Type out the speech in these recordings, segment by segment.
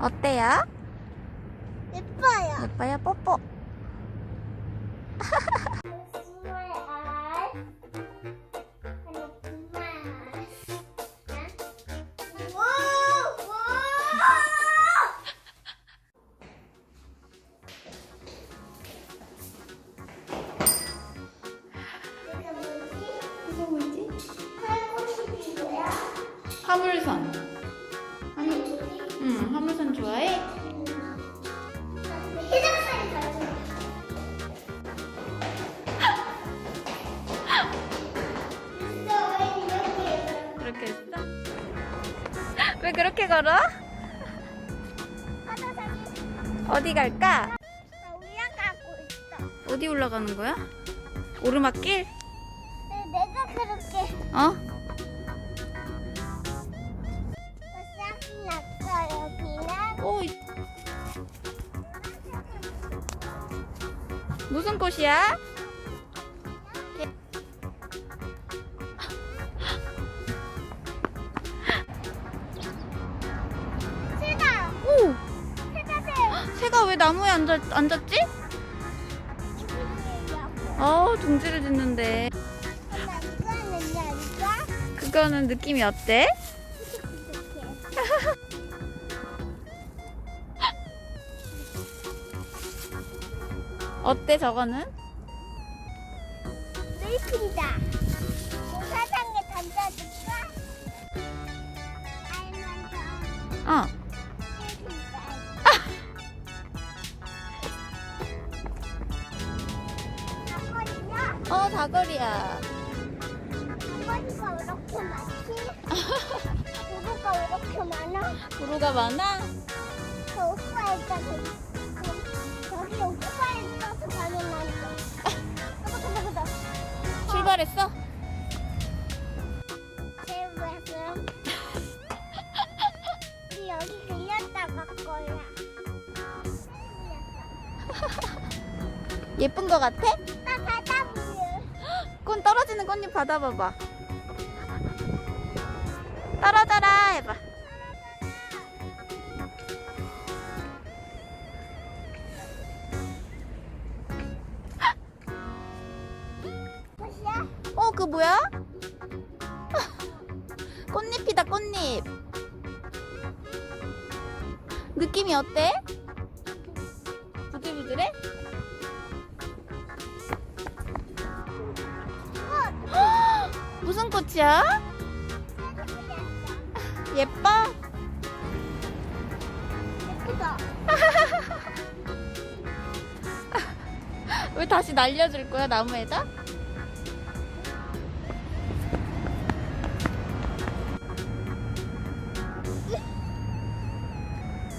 어때요? 예뻐요. 예뻐요, 뽀뽀. 화물선. 그렇게 걸어? 어디 갈까? 어디 올라가는 거야? 오르막길? 네, 내가 그렇게 어? 무슨 꽃이야? 왜 나무에 앉았, 앉았지? 어, 둥지를 짓는데. 그거는 느낌이 어때? 어때, 저거는? 모사장에 던져줄까? 알면서 어. 어, 다거리야. 왜 이렇게 많지? 왜 이렇게 많아? 도로가 많아? 저 오빠에다 저기 오빠에 떠서 가면 안 돼. 가자 가자 가자. 출발했어? 제우에서 우리 여기 들렸다 갈 거야. 예쁜 거 같아? 꽃 떨어지는 꽃잎 받아봐봐. 떨어져라 해봐. 어, 그 뭐야? 꽃잎이다, 꽃잎. 느낌이 어때? 부들부들해? 무슨 꽃이야? 예뻐? 예쁘다. 왜 다시 날려줄 거야, 나무에다?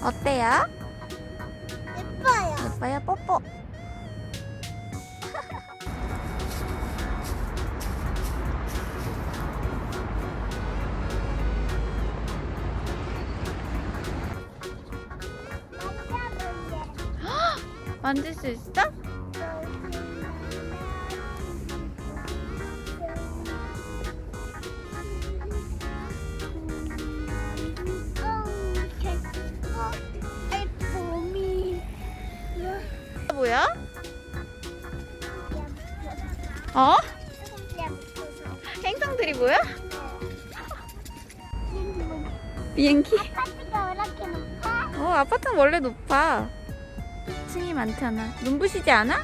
어때요? 예뻐요. 예뻐요, 뽀뽀. 만질 수 있어? 뭐야? 어? 행성들이 뭐야? 비행기? 어, 아파트는 원래 높아. 층이 많잖아. 눈부시지 않아?